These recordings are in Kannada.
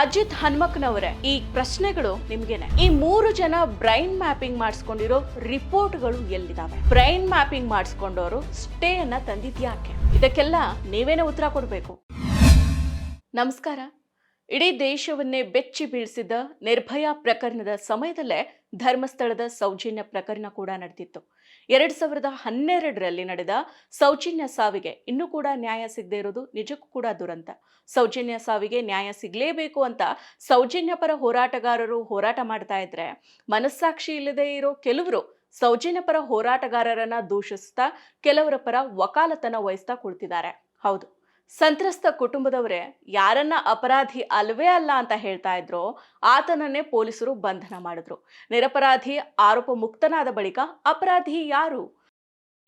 ಅಜಿತ್ ಹನ್ಮಕ್ನವರೇ, ಈ ಪ್ರಶ್ನೆಗಳು ನಿಮ್ಗೆನೆ. ಈ ಮೂರು ಜನ ಬ್ರೈನ್ ಮ್ಯಾಪಿಂಗ್ ಮಾಡಿಸ್ಕೊಂಡಿರೋ ರಿಪೋರ್ಟ್ಗಳು ಎಲ್ಲಿದ್ದಾವೆ ಬ್ರೈನ್ ಮ್ಯಾಪಿಂಗ್ ಮಾಡಿಸ್ಕೊಂಡವರು ಸ್ಟೇ ಅನ್ನ ತಂದಿದ್ಯಾಕೆ ಇದಕ್ಕೆಲ್ಲ ನೀವೇನೇ ಉತ್ತರ ಕೊಡಬೇಕು? ನಮಸ್ಕಾರ. ಇಡೀ ದೇಶವನ್ನೇ ಬೆಚ್ಚಿ ಬೀಳಿಸಿದ್ದ ನಿರ್ಭಯಾ ಪ್ರಕರಣದ ಸಮಯದಲ್ಲೇ ಧರ್ಮಸ್ಥಳದ ಸೌಜನ್ಯ ಪ್ರಕರಣ ಕೂಡ ನಡೆದಿತ್ತು. ಎರಡ್ ಸಾವಿರದ ಹನ್ನೆರಡರಲ್ಲಿ ನಡೆದ ಸೌಜನ್ಯ ಸಾವಿಗೆ ಇನ್ನೂ ಕೂಡ ನ್ಯಾಯ ಸಿಗದೇ ಇರೋದು ನಿಜಕ್ಕೂ ಕೂಡ ದುರಂತ. ಸೌಜನ್ಯ ಸಾವಿಗೆ ನ್ಯಾಯ ಸಿಗಲೇಬೇಕು ಅಂತ ಸೌಜನ್ಯ ಪರ ಹೋರಾಟಗಾರರು ಹೋರಾಟ ಮಾಡ್ತಾ ಇದ್ರೆ ಮನಸ್ಸಾಕ್ಷಿ ಇಲ್ಲದೆ ಇರೋ ಕೆಲವರು ಸೌಜನ್ಯ ಪರ ಹೋರಾಟಗಾರರನ್ನ ದೂಷಿಸ್ತಾ ಕೆಲವರ ಪರ ವಕಾಲತನ ವಹಿಸ್ತಾ ಕುಳಿತಿದ್ದಾರೆ. ಹೌದು. ಸಂತ್ರಸ್ತ ಕುಟುಂಬದವರೇ, ಯಾರನ್ನ ಅಪರಾಧಿ ಅಲ್ವೇ ಅಲ್ಲ ಅಂತ ಹೇಳ್ತಾ ಇದ್ರೋ, ಆತನನ್ನೇ ಪೊಲೀಸರು ಬಂಧನ ಮಾಡಿದ್ರು. ನಿರಪರಾಧಿ, ಆರೋಪ ಮುಕ್ತನಾದ ಬಳಿಕ ಅಪರಾಧಿ ಯಾರು?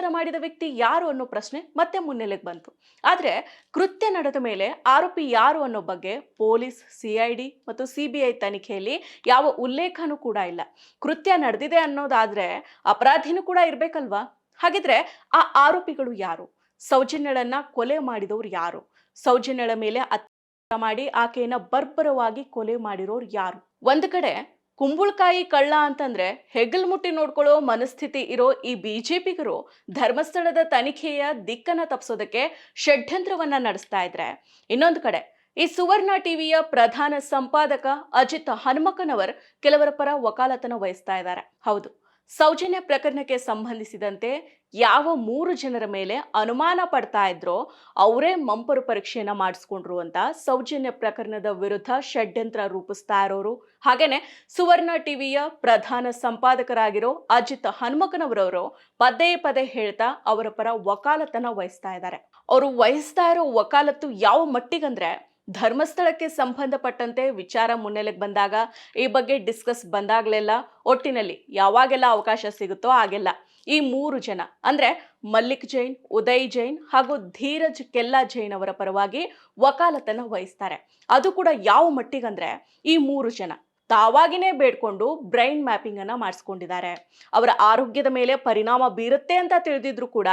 ಮಾಡಿದ ವ್ಯಕ್ತಿ ಯಾರು ಅನ್ನೋ ಪ್ರಶ್ನೆ ಮತ್ತೆ ಮುನ್ನೆಲೆಗೆ ಬಂತು. ಆದ್ರೆ, ಕೃತ್ಯ ನಡೆದ ಮೇಲೆ ಆರೋಪಿ ಯಾರು ಅನ್ನೋ ಬಗ್ಗೆ ಪೊಲೀಸ್ ಸಿಐಡಿ ಮತ್ತು ಸಿಬಿಐ ತನಿಖೆಯಲ್ಲಿ ಯಾವ ಉಲ್ಲೇಖನೂ ಕೂಡ ಇಲ್ಲ. ಕೃತ್ಯ ನಡೆದಿದೆ ಅನ್ನೋದಾದ್ರೆ ಅಪರಾಧಿನೂ ಕೂಡ ಇರ್ಬೇಕಲ್ವಾ? ಹಾಗಿದ್ರೆ ಆ ಆರೋಪಿಗಳು ಯಾರು? ಸೌಜನ್ಯಳನ್ನ ಕೊಲೆ ಮಾಡಿದವ್ರು ಯಾರು? ಸೌಜನ್ಯಳ ಮೇಲೆ ಅತ್ಯಾಚಾರ ಮಾಡಿ ಆಕೆಯನ್ನ ಬರ್ಬರವಾಗಿ ಕೊಲೆ ಮಾಡಿರೋರು ಯಾರು? ಒಂದು ಕಡೆ ಕುಂಬಳಕಾಯಿ ಕಳ್ಳ ಅಂತಂದ್ರೆ ಹೆಗಲ್ ಮುಟ್ಟಿ ನೋಡ್ಕೊಳ್ಳೋ ಮನಸ್ಥಿತಿ ಇರೋ ಈ ಬಿಜೆಪಿಗರು ಧರ್ಮಸ್ಥಳದ ತನಿಖೆಯ ದಿಕ್ಕನ್ನ ತಪ್ಪಿಸೋದಕ್ಕೆ ಷಡ್ಯಂತ್ರವನ್ನ ನಡೆಸ್ತಾ ಇದ್ರೆ. ಇನ್ನೊಂದು ಕಡೆ ಈ ಸುವರ್ಣ ಟಿವಿಯ ಪ್ರಧಾನ ಸಂಪಾದಕ ಅಜಿತ್ ಹನುಮಕ್ಕನವರ್ ಕೆಲವರ ಪರ ವಕಾಲತನ ವಹಿಸ್ತಾ ಇದ್ದಾರೆ ಹೌದು, ಸೌಜನ್ಯ ಪ್ರಕರಣಕ್ಕೆ ಸಂಬಂಧಿಸಿದಂತೆ ಯಾವ ಮೂರು ಜನರ ಮೇಲೆ ಅನುಮಾನ ಪಡ್ತಾ ಇದ್ರೋ ಅವರೇ ಮಂಪರು ಪರೀಕ್ಷೆಯನ್ನ ಮಾಡಿಸ್ಕೊಂಡ್ರು ಅಂತ ಸೌಜನ್ಯ ಪ್ರಕರಣದ ವಿರುದ್ಧ ಷಡ್ಯಂತ್ರ ರೂಪಿಸ್ತಾ ಇರೋರು. ಹಾಗೇನೆ ಸುವರ್ಣ ಟಿವಿಯ ಪ್ರಧಾನ ಸಂಪಾದಕರಾಗಿರೋ ಅಜಿತ್ ಹನುಮಕನವರವರು ಪದೇ ಪದೇ ಹೇಳ್ತಾ ಅವರ ಪರ ವಕಾಲತನ ವಹಿಸ್ತಾ ಇದ್ದಾರೆ. ಅವರು ವಹಿಸ್ತಾ ಇರೋ ವಕಾಲತ್ತು ಯಾವ ಮಟ್ಟಿಗಂದ್ರೆ ಧರ್ಮಸ್ಥಳಕ್ಕೆ ಸಂಬಂಧಪಟ್ಟಂತೆ ವಿಚಾರ ಮುನ್ನೆಲೆಗೆ ಬಂದಾಗ ಈ ಬಗ್ಗೆ ಡಿಸ್ಕಸ್ ಬಂದಾಗಲೆಲ್ಲ ಒಟ್ಟಿನಲ್ಲಿ ಯಾವಾಗೆಲ್ಲ ಅವಕಾಶ ಸಿಗುತ್ತೋ ಆಗೆಲ್ಲ ಈ ಮೂರು ಜನ, ಅಂದ್ರೆ ಮಲ್ಲಿಕ್ ಜೈನ್, ಉದಯ್ ಜೈನ್ ಹಾಗೂ ಧೀರಜ್ ಕೆಲ್ಲಾ ಜೈನ್ ಅವರ ಪರವಾಗಿ ವಕಾಲತನ ವಹಿಸ್ತಾರೆ. ಅದು ಕೂಡ ಯಾವ ಮಟ್ಟಿಗಂದ್ರೆ ಈ ಮೂರು ಜನ. ತಾವಾಗಿನೇ ಬೇಡ್ಕೊಂಡು ಬ್ರೈನ್ ಮ್ಯಾಪಿಂಗ್ ಅನ್ನ ಮಾಡಿಸ್ಕೊಂಡಿದ್ದಾರೆ. ಅವರ ಆರೋಗ್ಯದ ಮೇಲೆ ಪರಿಣಾಮ ಬೀರುತ್ತೆ ಅಂತ ತಿಳಿದಿದ್ರು ಕೂಡ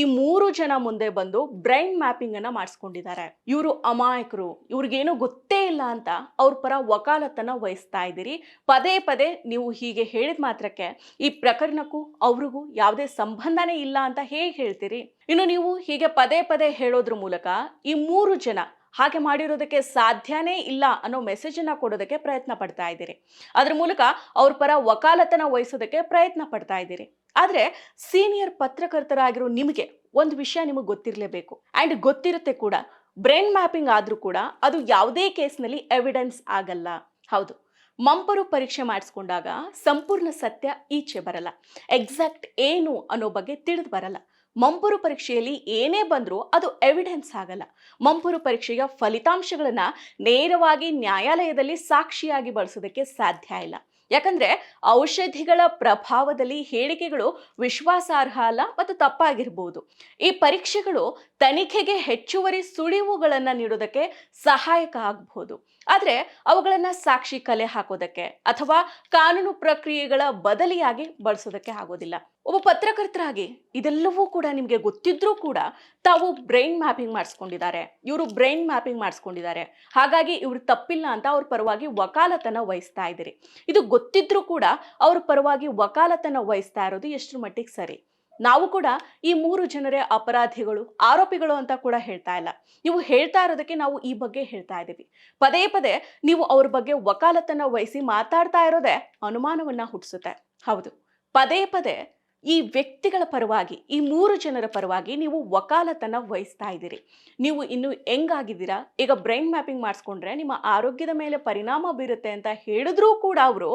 ಈ ಮೂರು ಜನ ಮುಂದೆ ಬಂದು ಬ್ರೈನ್ ಮ್ಯಾಪಿಂಗ್ ಅನ್ನ ಮಾಡಿಸ್ಕೊಂಡಿದ್ದಾರೆ. ಇವರು ಅಮಾಯಕರು, ಇವ್ರಿಗೇನು ಗೊತ್ತೇ ಇಲ್ಲ ಅಂತ ಅವ್ರ ಪರ ವಕಾಲತ್ತನ್ನ ವಹಿಸ್ತಾ ಇದ್ದೀರಿ. ಪದೇ ಪದೇ ನೀವು ಹೀಗೆ ಹೇಳಿದ ಮಾತ್ರಕ್ಕೆ ಈ ಪ್ರಕರಣಕ್ಕೂ ಅವ್ರಿಗೂ ಯಾವುದೇ ಸಂಬಂಧನೇ ಇಲ್ಲ ಅಂತ ಹೇಗೆ ಹೇಳ್ತೀರಿ? ಇನ್ನು ನೀವು ಹೀಗೆ ಪದೇ ಪದೇ ಹೇಳೋದ್ರ ಮೂಲಕ ಈ ಮೂರು ಜನ ಹಾಗೆ ಮಾಡಿರೋದಕ್ಕೆ ಸಾಧ್ಯನೇ ಇಲ್ಲ ಅನ್ನೋ ಮೆಸೇಜ್ ಅನ್ನ ಕೊಡೋದಕ್ಕೆ ಪ್ರಯತ್ನ ಪಡ್ತಾ ಇದ್ದೀರಿ. ಅದ್ರ ಮೂಲಕ ಅವ್ರ ಪರ ವಕಾಲತನ ವಹಿಸೋದಕ್ಕೆ ಪ್ರಯತ್ನ ಪಡ್ತಾ ಇದ್ದೀರಿ. ಆದ್ರೆ ಸೀನಿಯರ್ ಪತ್ರಕರ್ತರಾಗಿರೋ ನಿಮಗೆ ಒಂದು ವಿಷಯ ನಿಮಗೆ ಗೊತ್ತಿರಲೇಬೇಕು. ಆ್ಯಂಡ್ ಗೊತ್ತಿರುತ್ತೆ ಕೂಡ ಬ್ರೈನ್ ಮ್ಯಾಪಿಂಗ್ ಆದ್ರೂ ಕೂಡ ಅದು ಯಾವುದೇ ಕೇಸ್ನಲ್ಲಿ ಎವಿಡೆನ್ಸ್ ಆಗಲ್ಲ. ಹೌದು. ಮಂಪರು ಪರೀಕ್ಷೆ ಮಾಡಿಸ್ಕೊಂಡಾಗ ಸಂಪೂರ್ಣ ಸತ್ಯ ಈಚೆ ಬರಲ್ಲ. ಎಕ್ಸಾಕ್ಟ್ ಏನು ಅನ್ನೋ ಬಗ್ಗೆ ತಿಳಿದು ಬರಲ್ಲ. ಮಂಪರು ಪರೀಕ್ಷೆಯಲ್ಲಿ ಏನೇ ಬಂದರೂ ಅದು ಎವಿಡೆನ್ಸ್ ಆಗಲ್ಲ. ಮಂಪುರು ಪರೀಕ್ಷೆಯ ಫಲಿತಾಂಶಗಳನ್ನು ನೇರವಾಗಿ ನ್ಯಾಯಾಲಯದಲ್ಲಿ ಸಾಕ್ಷಿಯಾಗಿ ಬಳಸೋದಕ್ಕೆ ಸಾಧ್ಯ ಇಲ್ಲ. ಯಾಕಂದ್ರೆ ಔಷಧಿಗಳ ಪ್ರಭಾವದಲ್ಲಿ ಹೇಳಿಕೆಗಳು ವಿಶ್ವಾಸಾರ್ಹ ಅಲ್ಲ ಮತ್ತು ತಪ್ಪಾಗಿರ್ಬೋದು. ಈ ಪರೀಕ್ಷೆಗಳು ತನಿಖೆಗೆ ಹೆಚ್ಚುವರಿ ಸುಳಿವುಗಳನ್ನು ನೀಡೋದಕ್ಕೆ ಸಹಾಯಕ ಆಗಬಹುದು ಆದರೆ ಅವುಗಳನ್ನು ಸಾಕ್ಷಿ ಕಲೆ ಹಾಕೋದಕ್ಕೆ ಅಥವಾ ಕಾನೂನು ಪ್ರಕ್ರಿಯೆಗಳ ಬದಲಿಯಾಗಿ ಬಳಸೋದಕ್ಕೆ ಆಗೋದಿಲ್ಲ. ಒಬ್ಬ ಪತ್ರಕರ್ತರಾಗಿ ಇದೆಲ್ಲವೂ ಕೂಡ ನಿಮಗೆ ಗೊತ್ತಿದ್ರೂ ಕೂಡ ತಾವು ಬ್ರೈನ್ ಮ್ಯಾಪಿಂಗ್ ಮಾಡಿಸ್ಕೊಂಡಿದ್ದಾರೆ. ಇವರು ಬ್ರೈನ್ ಮ್ಯಾಪಿಂಗ್ ಮಾಡಿಸ್ಕೊಂಡಿದ್ದಾರೆ. ಹಾಗಾಗಿ ಇವರು ತಪ್ಪಿಲ್ಲ ಅಂತ ಅವ್ರ ಪರವಾಗಿ ವಕಾಲತನ ವಹಿಸ್ತಾ ಇದ್ದೀರಿ. ಇದು ಗೊತ್ತಿದ್ರೂ ಕೂಡ ಅವ್ರ ಪರವಾಗಿ ವಕಾಲತನ ವಹಿಸ್ತಾ ಇರೋದು ಎಷ್ಟರ ಮಟ್ಟಿಗೆ ಸರಿ. ನಾವು ಕೂಡ ಈ ಮೂರು ಜನರೇ ಅಪರಾಧಿಗಳು, ಆರೋಪಿಗಳು ಅಂತ ಕೂಡ ಹೇಳ್ತಾ ಇಲ್ಲ. ನೀವು ಹೇಳ್ತಾ ಇರೋದಕ್ಕೆ ನಾವು ಈ ಬಗ್ಗೆ ಹೇಳ್ತಾ ಇದ್ದೀವಿ. ಪದೇ ಪದೇ ನೀವು ಅವ್ರ ಬಗ್ಗೆ ವಕಾಲತನ ವಹಿಸಿ ಮಾತಾಡ್ತಾ ಇರೋದೇ ಅನುಮಾನವನ್ನ ಹುಟ್ಟಿಸುತ್ತೆ. ಹೌದು. ಪದೇ ಪದೇ ಈ ವ್ಯಕ್ತಿಗಳ ಪರವಾಗಿ, ಈ ಮೂರು ಜನರ ಪರವಾಗಿ ನೀವು ವಕಾಲತನ ವಹಿಸ್ತಾ ಇದ್ದೀರಿ. ನೀವು ಇನ್ನು ಹೆಂಗಾಗಿದ್ದೀರಾ? ಈಗ ಬ್ರೈನ್ ಮ್ಯಾಪಿಂಗ್ ಮಾಡಿಸ್ಕೊಂಡ್ರೆ ನಿಮ್ಮ ಆರೋಗ್ಯದ ಮೇಲೆ ಪರಿಣಾಮ ಬೀರುತ್ತೆ ಅಂತ ಹೇಳಿದ್ರೂ ಕೂಡ ಅವರು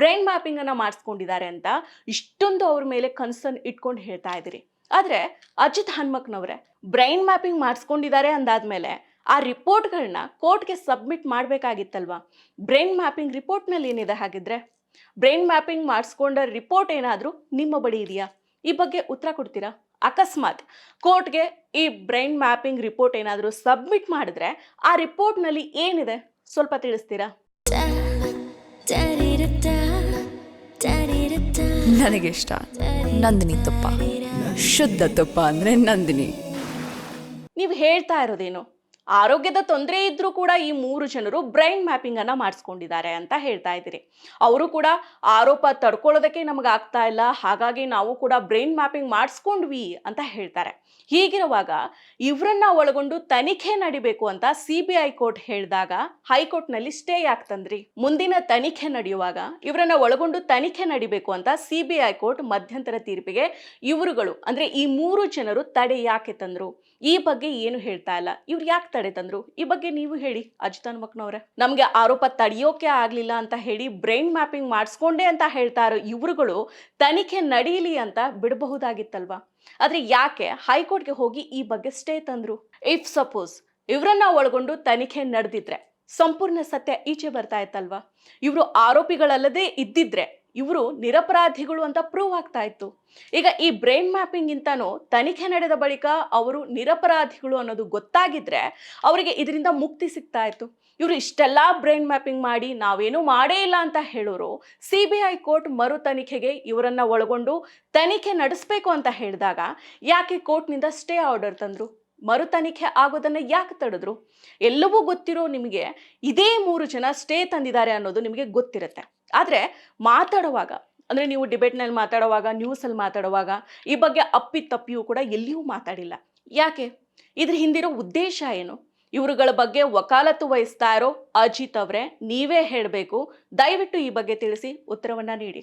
ಬ್ರೈನ್ ಮ್ಯಾಪಿಂಗ್ ಅನ್ನ ಮಾಡಿಸ್ಕೊಂಡಿದ್ದಾರೆ ಅಂತ ಇಷ್ಟೊಂದು ಅವ್ರ ಮೇಲೆ ಕನ್ಸರ್ನ್ ಇಟ್ಕೊಂಡು ಹೇಳ್ತಾ ಇದ್ದೀರಿ. ಆದ್ರೆ ಅಜಿತ್ ಹನ್ಮಕ್ನವ್ರೆ ಬ್ರೈನ್ ಮ್ಯಾಪಿಂಗ್ ಮಾಡಿಸ್ಕೊಂಡಿದ್ದಾರೆ ಅಂದಾದ್ಮೇಲೆ ಆ ರಿಪೋರ್ಟ್ಗಳನ್ನ ಕೋರ್ಟ್ಗೆ ಸಬ್ಮಿಟ್ ಮಾಡಬೇಕಾಗಿತ್ತಲ್ವಾ? ಬ್ರೈನ್ ಮ್ಯಾಪಿಂಗ್ ರಿಪೋರ್ಟ್ನಲ್ಲಿ ಏನಿದೆ ಹಾಗಿದ್ರೆ? ಬ್ರೈನ್ ಮ್ಯಾಪಿಂಗ್ ಮಾಡಿಸ್ಕೊಂಡ ರಿಪೋರ್ಟ್ ಏನಾದರೂ ನಿಮ್ಮ ಬಳಿ ಇದೆಯಾ? ಈ ಬಗ್ಗೆ ಉತ್ತರ ಕೊಡ್ತೀರಾ? ಅಕಸ್ಮಾತ್ ಕೋರ್ಟ್ಗೆ ಈ ಬ್ರೈನ್ ಮ್ಯಾಪಿಂಗ್ ರಿಪೋರ್ಟ್ ಏನಾದರೂ ಸಬ್ಮಿಟ್ ಮಾಡಿದ್ರೆ ಆ ರಿಪೋರ್ಟ್ನಲ್ಲಿ ಏನಿದೆ? ಸ್ವಲ್ಪ ತಿಳಿಸ್ತೀರಾ? ನನಗಿಷ್ಟ ನಂದಿನಿ ತುಪ್ಪ. ಶುದ್ಧ ತುಪ್ಪ ಅಂದರೆ ನಂದಿನಿ. ನೀವು ಹೇಳ್ತಾ ಇರೋದೇನು? ಆರೋಗ್ಯದ ತೊಂದರೆ ಇದ್ರೂ ಕೂಡ ಈ ಮೂರು ಜನರು ಬ್ರೈನ್ ಮ್ಯಾಪಿಂಗ್ ಅನ್ನ ಮಾಡಿಸ್ಕೊಂಡಿದ್ದಾರೆ ಅಂತ ಹೇಳ್ತಾ ಇದ್ದೀರಿ. ಅವರು ಕೂಡ ಆರೋಪ ತಡ್ಕೊಳ್ಳೋದಕ್ಕೆ ನಮಗೆ ಆಗ್ತಾ ಇಲ್ಲ, ಹಾಗಾಗಿ ನಾವು ಕೂಡ ಬ್ರೈನ್ ಮ್ಯಾಪಿಂಗ್ ಮಾಡಿಸ್ಕೊಂಡ್ವಿ ಅಂತ ಹೇಳ್ತಾರೆ. ಹೀಗಿರುವಾಗ ಇವರನ್ನ ಒಳಗೊಂಡು ತನಿಖೆ ನಡಿಬೇಕು ಅಂತ ಸಿ ಬಿ ಐ ಕೋರ್ಟ್ ಹೇಳಿದಾಗ ಹೈಕೋರ್ಟ್ನಲ್ಲಿ ಸ್ಟೇ ಯಾಕೆ ತಂದ್ರಿ? ಮುಂದಿನ ತನಿಖೆ ನಡೆಯುವಾಗ ಇವರನ್ನ ಒಳಗೊಂಡು ತನಿಖೆ ನಡಿಬೇಕು ಅಂತ ಸಿ ಬಿ ಐ ಕೋರ್ಟ್ ಮಧ್ಯಂತರ ತೀರ್ಪಿಗೆ ಇವರುಗಳು, ಅಂದ್ರೆ ಈ ಮೂರು ಜನರು ತಡೆ ಯಾಕೆ ತಂದ್ರು? ಈ ಬಗ್ಗೆ ಏನು ಹೇಳ್ತಾ ಇಲ್ಲ. ಇವ್ರು ಯಾಕೆ ತಡೆ ತಂದ್ರು? ಈ ಬಗ್ಗೆ ನೀವು ಹೇಳಿ ಅಜಿತ್ ಹನುಮಕ್ನವ್ರೆ ನಮ್ಗೆ ಆರೋಪ ತಡೆಯೋಕೆ ಆಗ್ಲಿಲ್ಲ ಅಂತ ಹೇಳಿ ಬ್ರೈನ್ ಮ್ಯಾಪಿಂಗ್ ಮಾಡಿಸ್ಕೊಂಡೆ ಅಂತ ಹೇಳ್ತಾ ಇರೋ ಇವರುಗಳು ತನಿಖೆ ನಡೀಲಿ ಅಂತ ಬಿಡಬಹುದಾಗಿತ್ತಲ್ವಾ? ಆದ್ರೆ ಯಾಕೆ ಹೈಕೋರ್ಟ್ಗೆ ಹೋಗಿ ಈ ಬಗ್ಗೆ ಸ್ಟೇ ತಂದ್ರು? ಇಫ್ ಸಪೋಸ್ ಇವರನ್ನ ಒಳಗೊಂಡು ತನಿಖೆ ನಡೆದಿದ್ರೆ, ಸಂಪೂರ್ಣ ಸತ್ಯ ಈಚೆ ಬರ್ತಾ ಇತ್ತಲ್ವಾ? ಇವರು ಆರೋಪಿಗಳಲ್ಲದೆ ಇದ್ದಿದ್ರೆ ಇವರು ನಿರಪರಾಧಿಗಳು ಅಂತ ಪ್ರೂವ್ ಆಗ್ತಾ ಇತ್ತು. ಈಗ ಈ ಬ್ರೈನ್ ಮ್ಯಾಪಿಂಗ್ ಇಂತಾನು ತನಿಖೆ ನಡೆದ ಬಳಿಕ ಅವರು ನಿರಪರಾಧಿಗಳು ಅನ್ನೋದು ಗೊತ್ತಾಗಿದ್ರೆ ಅವರಿಗೆ ಇದರಿಂದ ಮುಕ್ತಿ ಸಿಗ್ತಾ ಇತ್ತು. ಇವರು ಇಷ್ಟೆಲ್ಲ ಬ್ರೈನ್ ಮ್ಯಾಪಿಂಗ್ ಮಾಡಿ ನಾವೇನು ಮಾಡೇ ಇಲ್ಲ ಅಂತ ಹೇಳೋರು ಸಿ ಬಿ ಐ ಕೋರ್ಟ್ ಮರು ತನಿಖೆಗೆ ಇವರನ್ನ ಒಳಗೊಂಡು ತನಿಖೆ ನಡೆಸಬೇಕು ಅಂತ ಹೇಳಿದಾಗ ಯಾಕೆ ಕೋರ್ಟ್ನಿಂದ ಸ್ಟೇ ಆರ್ಡರ್ ತಂದ್ರು? ಮರು ತನಿಖೆ ಆಗೋದನ್ನ ಯಾಕೆ ತಡೆದ್ರು? ಎಲ್ಲವೂ ಗೊತ್ತಿರೋ ನಿಮಗೆ ಇದೇ ಮೂರು ಜನ ಸ್ಟೇ ತಂದಿದ್ದಾರೆ ಅನ್ನೋದು ನಿಮಗೆ ಗೊತ್ತಿರುತ್ತೆ. ಆದರೆ ಮಾತಾಡುವಾಗ, ಅಂದರೆ ನೀವು ಡಿಬೇಟ್ನಲ್ಲಿ ಮಾತಾಡುವಾಗ ನ್ಯೂಸಲ್ಲಿ ಮಾತಾಡುವಾಗ, ಈ ಬಗ್ಗೆ ಅಪ್ಪಿ ತಪ್ಪಿಯೂ ಕೂಡ ಎಲ್ಲಿಯೂ ಮಾತಾಡಿಲ್ಲ. ಯಾಕೆ? ಇದ್ರ ಹಿಂದಿರೋ ಉದ್ದೇಶ ಏನು? ಇವರುಗಳ ಬಗ್ಗೆ ವಕಾಲತ್ತು ವಹಿಸ್ತಾ ಇರೋ ಅಜಿತ್ ಅವರೇ, ನೀವೇ ಹೇಳಬೇಕು. ದಯವಿಟ್ಟು ಈ ಬಗ್ಗೆ ತಿಳಿಸಿ ಉತ್ತರವನ್ನ ನೀಡಿ.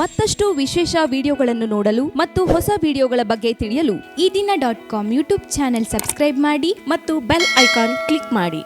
ಮತ್ತಷ್ಟು ವಿಶೇಷ ವಿಡಿಯೋಗಳನ್ನು ನೋಡಲು ಮತ್ತು ಹೊಸ ವಿಡಿಯೋಗಳ ಬಗ್ಗೆ ತಿಳಿಯಲು ಈ ದಿನ dot com YouTube channel subscribe ಮಾಡಿ ಮತ್ತು ಬೆಲ್ ಐಕಾನ್ ಕ್ಲಿಕ್ ಮಾಡಿ.